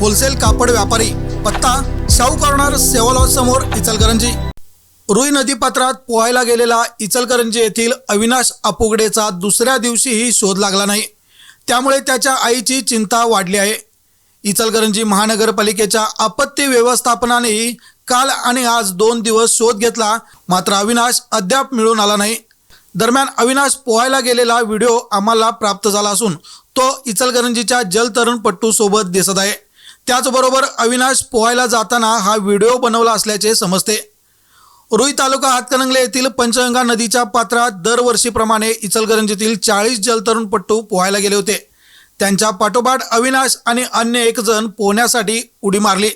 Wholesale कापड व्यापारी पत्ता शाहू कॉर्नर सेवालॉज समोर इचलकरंजी. रुई नदीपात्रात पोहायला गेलेला इचलकरंजी येथील अविनाश अपुगडेचा दुसऱ्या दिवशीही शोध लागला नाही. त्यामुळे त्याच्या आईची चिंता वाढली आहे. इचलकरंजी महानगरपालिकेच्या आपत्ती व्यवस्थापनानेही काल आणि आज दोन दिवस शोध घेतला मात्र अविनाश अद्याप मिळून आला नाही. दरम्यान अविनाश पोहायला गेलेला व्हिडिओ आम्हाला प्राप्त झाला असून तो इचलकरंजीच्या जलतरणपट्टू सोबत दिसत आहे. त्याचबरोबर अविनाश पोहायला जाताना हा व्हिडिओ बनवला असल्याचे समजते. रुई तालुका हातकणंगले येथील पंचगंगा नदीच्या पात्रात दरवर्षीप्रमाणे इचलकरंजीतील चाळीस जलतरुणपट्टू पोहायला गेले होते. त्यांच्या पाठोपाठ अविनाश आणि अन्य एक जण पोहण्यासाठी उडी मारली.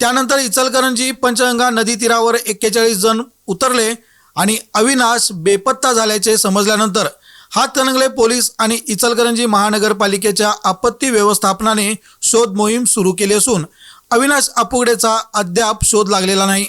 त्यानंतर इचलकरंजी पंचगंगा नदी तीरावर एक्केचाळीस जण उतरले आणि अविनाश बेपत्ता झाल्याचे समजल्यानंतर हातकणंगले पोलीस आणि इचलकरंजी महानगरपालिकेच्या आपत्ती व्यवस्थापनाने शोध मोहीम सुरू केली असून अविनाश अपुगडेचा अद्याप शोध लागलेला नाही.